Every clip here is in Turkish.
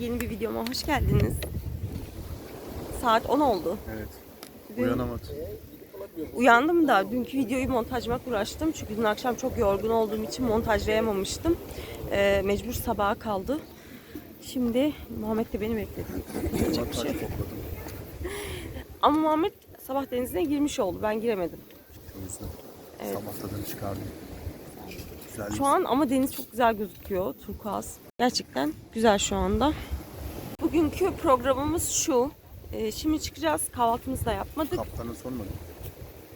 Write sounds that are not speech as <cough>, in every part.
yeni bir videoma hoş geldiniz. Saat 10 oldu. Evet. Dün Uyanamadı. uyandım da dünkü videoyu montajlamak uğraştım. Çünkü dün akşam çok yorgun olduğum için montajlayamamıştım. Ee, mecbur sabaha kaldı. Şimdi Muhammed de beni bekledi. Yapacak bir şey. Ama Muhammed sabah denizine girmiş oldu. Ben giremedim. O yüzden sabah tadını çıkardım. Güzel Şu an ama deniz çok güzel gözüküyor. Turkuaz. Gerçekten güzel şu anda. Bugünkü programımız şu. Ee, şimdi çıkacağız. Kahvaltımızı da yapmadık. Kaptanı sormadım.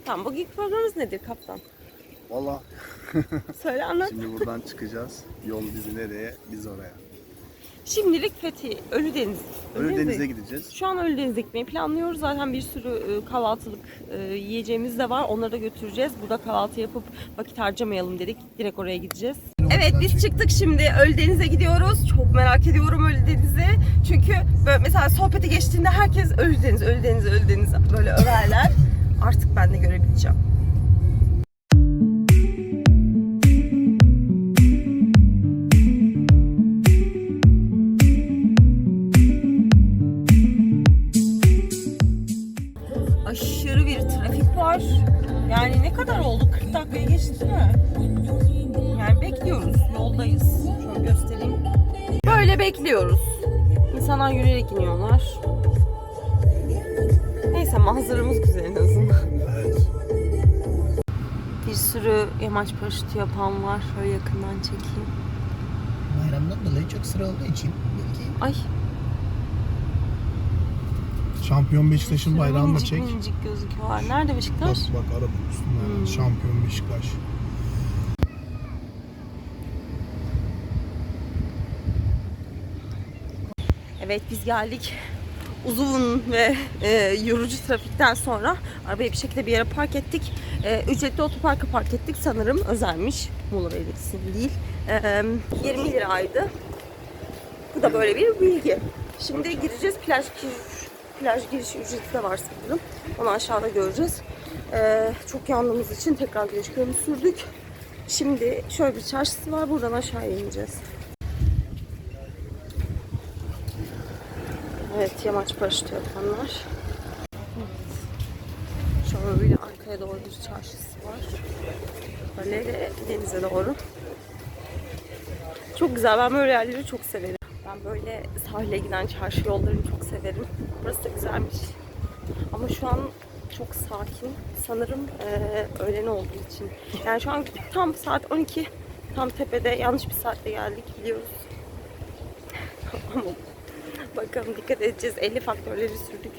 Tamam bugünkü programımız nedir kaptan? Valla <laughs> Söyle anlat. şimdi buradan çıkacağız. Yol bizi nereye? Biz oraya. Şimdilik Fethi, Ölüdeniz. Ölüdeniz'e gideceğiz. Şu an Ölüdeniz'e gitmeyi planlıyoruz. Zaten bir sürü e, kahvaltılık e, yiyeceğimiz de var. Onları da götüreceğiz. Burada kahvaltı yapıp vakit harcamayalım dedik. Direkt oraya gideceğiz. Evet biz çıktık şimdi Ölüdeniz'e gidiyoruz. Çok merak ediyorum Ölüdeniz'i. Çünkü böyle mesela sohbeti geçtiğinde herkes Ölüdeniz, Ölüdeniz, Ölüdeniz böyle överler. Artık ben de görebileceğim. Böyle bekliyoruz. İnsanlar yürüyerek iniyorlar. Neyse manzaramız güzel en azından. Bir sürü yamaç paraşütü yapan var. Şöyle yakından çekeyim. Bayramdan dolayı çok sıra olduğu için belki Ay. Şampiyon Beşiktaş'ın bayrağını da minicik çek. minicik gözüküyorlar. Nerede Bak Beşiktaş? bak arabanın üstünde Hmm. Şampiyon Beşiktaş. Evet biz geldik. Uzun ve e, yorucu trafikten sonra arabayı bir şekilde bir yere park ettik. E, ücretli otoparka park ettik sanırım özelmiş. Muğla Belediyesi'nin değil. E, 20 liraydı. Bu da böyle bir bilgi. Şimdi gireceğiz. Plaj, plaj girişi ücreti de var sanırım. Onu aşağıda göreceğiz. E, çok yandığımız için tekrar güneş kremi sürdük. Şimdi şöyle bir çarşısı var. Buradan aşağıya ineceğiz. Evet, yamaç paraşütü yapanlar. Şöyle arkaya doğru bir çarşısı var. Böyle de denize doğru. Çok güzel. Ben böyle yerleri çok severim. Ben böyle sahile giden çarşı yollarını çok severim. Burası da güzelmiş. Ama şu an çok sakin. Sanırım eee öğlen olduğu için. Yani şu an tam saat 12. Tam tepede yanlış bir saatte geldik biliyoruz. <laughs> Ama Bakalım dikkat edeceğiz. 50 faktörleri sürdük.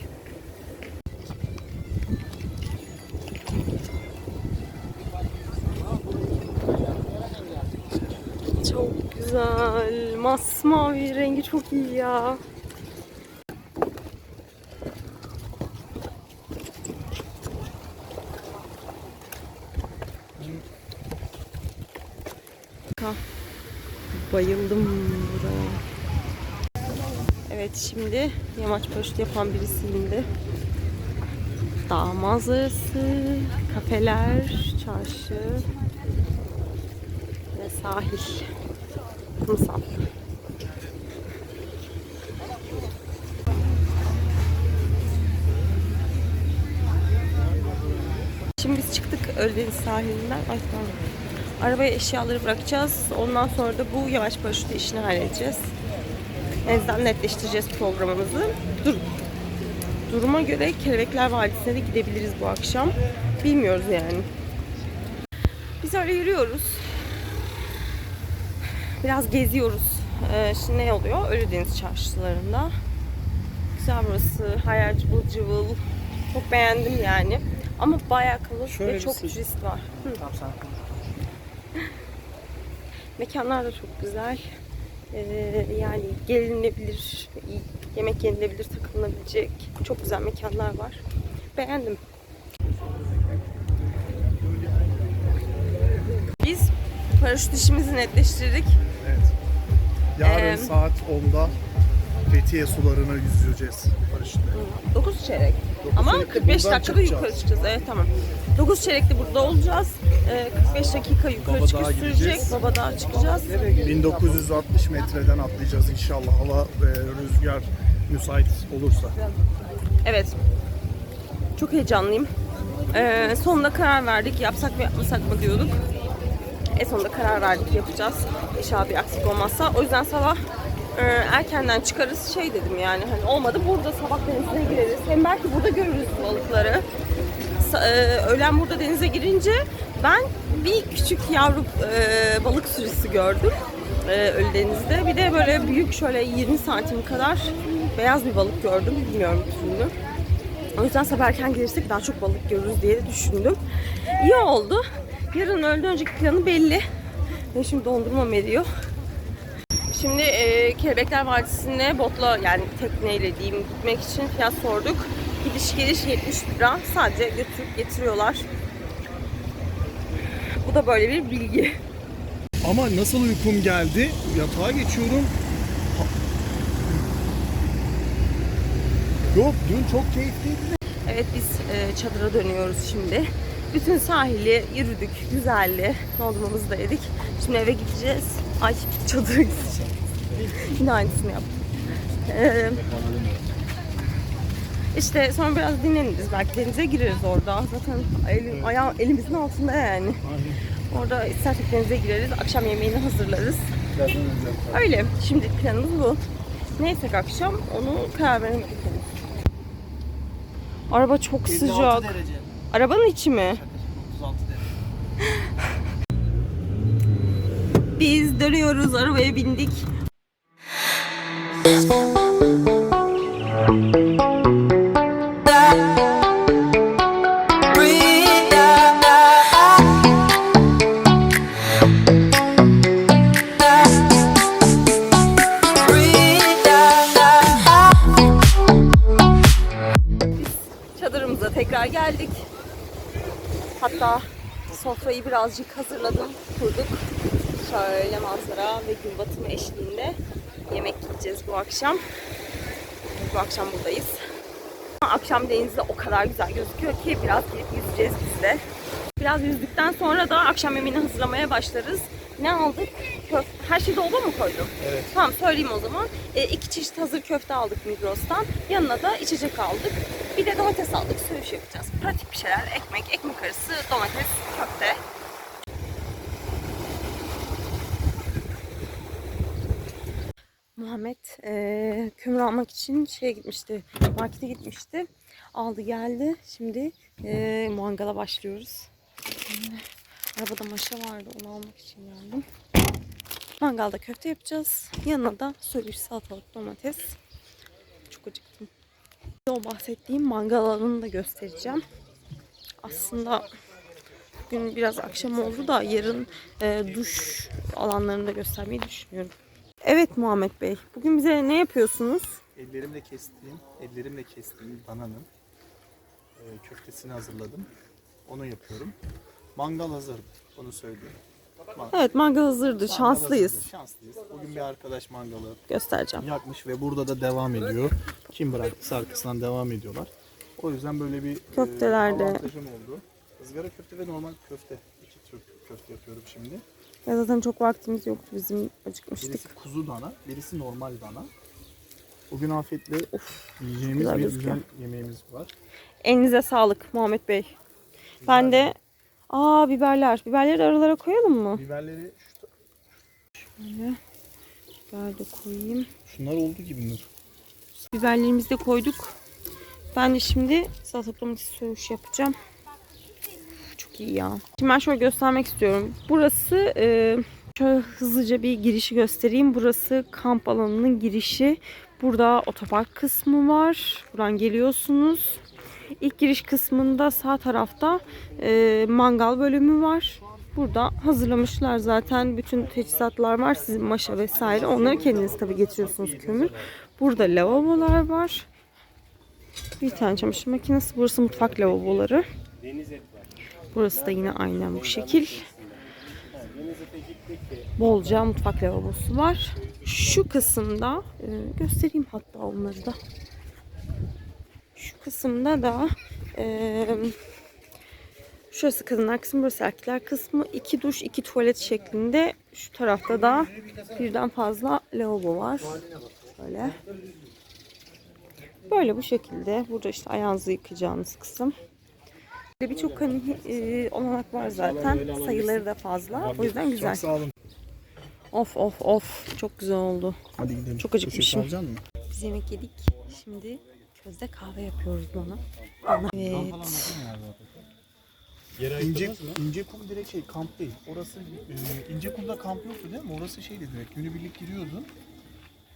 Çok güzel. Masmavi rengi çok iyi ya. Bayıldım. Evet şimdi yamaç paraşütü yapan birisi indi. Dağ manzarası, kafeler, çarşı ve sahil. Kumsal. Şimdi biz çıktık Ölüdeniz sahilinden. Ay pardon. Arabaya eşyaları bırakacağız. Ondan sonra da bu yamaç paraşütü işini halledeceğiz. En azından netleştireceğiz programımızı. Dur. Duruma göre Kelebekler Vadisi'ne de gidebiliriz bu akşam. Bilmiyoruz yani. Biz öyle yürüyoruz. Biraz geziyoruz. Ee, şimdi ne oluyor? Ölüdeniz çarşılarında. Güzel burası. Yer cıvıl cıvıl. Çok beğendim yani. Ama bayağı kalabalık ve çok turist var. Hı. Mekanlar da çok güzel. Ee, yani gelinebilir, yemek yenilebilir, takılınabilecek çok güzel mekanlar var. Beğendim. Biz paraşüt işimizi netleştirdik. Evet. Yarın Ee, saat 10'da Fethiye sularına yüzeceğiz paraşütle. 9 çeyrek. Ama çeyrekte 45 buradan dakikada yukarı çıkacağız. Evet tamam. 9 çeyrekte burada olacağız. Ee, 45 dakika yukarı Baba çıkış sürecek. gideceğiz. Baba Dağı çıkacağız. 1960 metreden atlayacağız inşallah hava ve rüzgar müsait olursa. Evet. Çok heyecanlıyım. Ee, sonunda karar verdik. Yapsak mı yapmasak mı diyorduk. En sonunda karar verdik yapacağız. İnşallah bir aksilik olmazsa. O yüzden sabah e, erkenden çıkarız. Şey dedim yani hani olmadı burada sabah denizine gireriz. Hem belki burada görürüz balıkları. E, öğlen burada denize girince ben bir küçük yavru e, balık sürüsü gördüm. E, Ölüdeniz'de. Bir de böyle büyük şöyle 20 santim kadar beyaz bir balık gördüm. Bilmiyorum türünü. O yüzden sabah erken gelirsek daha çok balık görürüz diye düşündüm. İyi oldu. Yarın öğleden önceki planı belli. Ve şimdi dondurma veriyor. Şimdi e, Kelebekler Vadisi'ne botla yani tekneyle diyeyim gitmek için fiyat sorduk. Gidiş geliş 70 lira. Sadece götürüp getiriyorlar. Bu da böyle bir bilgi. Ama nasıl uykum geldi? Yatağa geçiyorum. Ha- Yok dün çok keyifliydi. Evet biz e, çadıra dönüyoruz şimdi. Bütün sahili yürüdük, güzelli. Dondurmamızı da yedik. Şimdi eve gideceğiz. Ay çadıra gideceğiz. Yine aynısını yaptım. Ee, işte sonra biraz dinleniriz. Belki denize gireriz orada. Zaten elim, ayağım, elimizin altında yani. Orada istersek denize gireriz. Akşam yemeğini hazırlarız. Öyle. Şimdi planımız bu. Neyse akşam onu karar veremedik. Araba çok sıcak. derece. Arabanın içi mi? Biz dönüyoruz, arabaya bindik. Tekrar geldik. Hatta sofrayı birazcık hazırladım, kurduk. Şöyle manzara ve gün batımı eşliğinde yemek yiyeceğiz bu akşam. Bu akşam buradayız. Akşam denizde o kadar güzel gözüküyor ki biraz gelip yüzeceğiz biz de. Biraz yüzdükten sonra da akşam yemeğini hazırlamaya başlarız. Ne aldık? Köf Her şeyi dolaba mı koydum? Evet. Tamam söyleyeyim o zaman. E, iki çeşit hazır köfte aldık Migros'tan. Yanına da içecek aldık. Bir de domates aldık. Söğüş yapacağız. Pratik bir şeyler. Ekmek, ekmek arası, domates, köfte. Muhammed eee kömür almak için şeye gitmişti, markete gitmişti. Aldı geldi. Şimdi eee mangala başlıyoruz. Eee, Arabada maşa vardı, onu almak için geldim. Mangalda köfte yapacağız. Yanına da söğüş, salatalık, domates. Çok acıktım. O bahsettiğim mangal alanını da göstereceğim. Aslında bugün biraz akşam oldu da yarın eee, duş alanlarını da göstermeyi düşünüyorum. Evet Muhammed Bey. Bugün bize ne yapıyorsunuz? Ellerimle kestiğim, ellerimle kestiğim dananın e, köftesini hazırladım. Onu yapıyorum. Mangal hazır. Onu söyleyeyim. Man- Evet mangal hazırdı. mangal Şanslıyız. hazırdır, Şanslıyız. Bugün bir arkadaş mangalı Göstereceğim. yakmış ve burada da devam ediyor. Kim bıraktıysa arkasından devam ediyorlar. O yüzden böyle bir e, Köftelerde. avantajım oldu. Izgara köfte ve normal köfte. İki tür köfte yapıyorum şimdi. Ya zaten çok vaktimiz yoktu bizim acıkmıştık. Birisi kuzu dana, birisi normal dana. Bugün afiyetle yiyeceğimiz güzel bir gözüküyor. güzel yemeğimiz var. Elinize sağlık Muhammed Bey. Ben de aa biberler. Biberleri aralara koyalım mı? Biberleri şu, Şöyle. Biber de koyayım. şunlar oldu gibi Nur. Biberlerimizi de koyduk. Ben de şimdi salatalık domates söğüş yapacağım. İyi ya. Şimdi ben şöyle göstermek istiyorum. Burası e, şöyle hızlıca bir girişi göstereyim. Burası kamp alanının girişi. Burada otopark kısmı var. Buradan geliyorsunuz. İlk giriş kısmında sağ tarafta e, mangal bölümü var. Burada hazırlamışlar zaten bütün teçhizatlar var. Sizin maşa vesaire. Onları kendiniz tabii getiriyorsunuz kömür. Burada lavabolar var. Bir tane çamaşır makinesi. Burası mutfak lavaboları. Burası da yine aynen bu şekil. Bolca mutfak lavabosu var. Şu kısımda e, göstereyim hatta onları da. Şu kısımda da e, şurası kadınlar kısmı, burası erkekler kısmı. iki duş, iki tuvalet şeklinde. Şu tarafta da birden fazla lavabo var. Böyle. Böyle bu şekilde. Burada işte ayağınızı yıkayacağınız kısım. Böyle Birçok hani e, olanak var zaten. Sayıları da fazla. O yüzden güzel. Sağ olun. Of of of. Çok güzel oldu. Hadi gidelim. Çok acıkmışım. Biz yemek yedik. Şimdi közde kahve yapıyoruz bana. Evet. İnce, İncekum direkt şey kamp değil. Orası e, İncekum'da kamp yoktu değil mi? Orası şeydi direkt. Günübirlik giriyordun.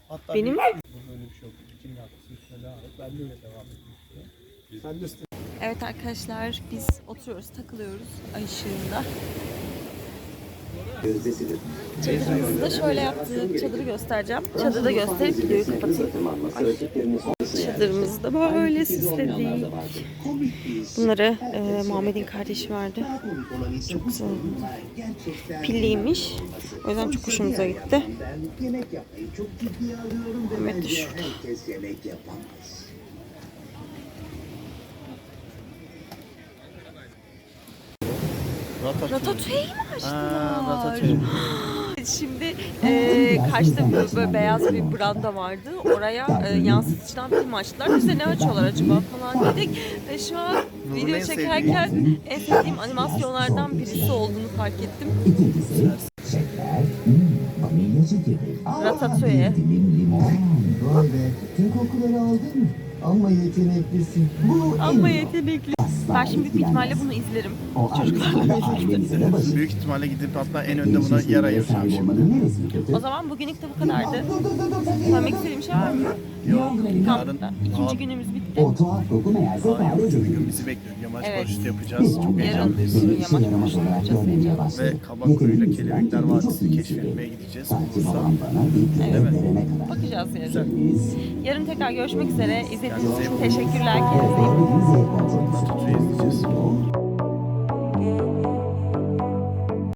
Hatta Benim mi? Burada öyle bir şey yok. Kim et. Ben de öyle devam ettim. Sen de. Evet arkadaşlar biz oturuyoruz, takılıyoruz ay ışığında. Çadırımızı da şöyle yaptık. Çadırı göstereceğim. Çadırı da gösterip videoyu kapatayım. Çadırımızı da böyle süsledik. Bunları e, Muhammed'in kardeşi verdi. Çok güzel. Pilliymiş. O yüzden çok hoşumuza gitti. De bence şurada. Yapamaz. Ratatouille mi açtılar? Ratatouille. <gasps> Şimdi e, karşıda böyle, böyle beyaz bir branda vardı. Oraya e, yansıtıcıdan film açtılar. Biz de ne açıyorlar acaba falan dedik. Ve şu an video en çekerken en sevdiğim animasyonlardan birisi olduğunu fark ettim. Ratatouille. Dilim limon. Vay be. Tüm kokuları aldın mı? Amma yeteneklisin. Bu Ama yetenekli. Ben şimdi büyük ihtimalle bunu izlerim. Çocuklarla birlikte. Büyük ihtimalle gidip hatta en önde buna yer ayıracağım şimdi. O zaman bugünlük de bu kadardı. Söylemek istediğim şey var mı? Yok. Yarın Kampta. İkinci günümüz bitti. Yarın bir gün bizi bekliyor. Yamaç Evet. paraşütü yapacağız. Çok Yarın heyecanlıyız. yamaç paraşütü yapacağız. heyecanlıyız. Ve Kabakuyu'yla Kelebekler Vadisi'ni keşfetmeye gideceğiz. Değil mi? Bakacağız yarın. Yarın tekrar görüşmek üzere. İzlediğiniz için teşekkürler. Kendinize iyi bakın. Ratatouille izleyeceğiz.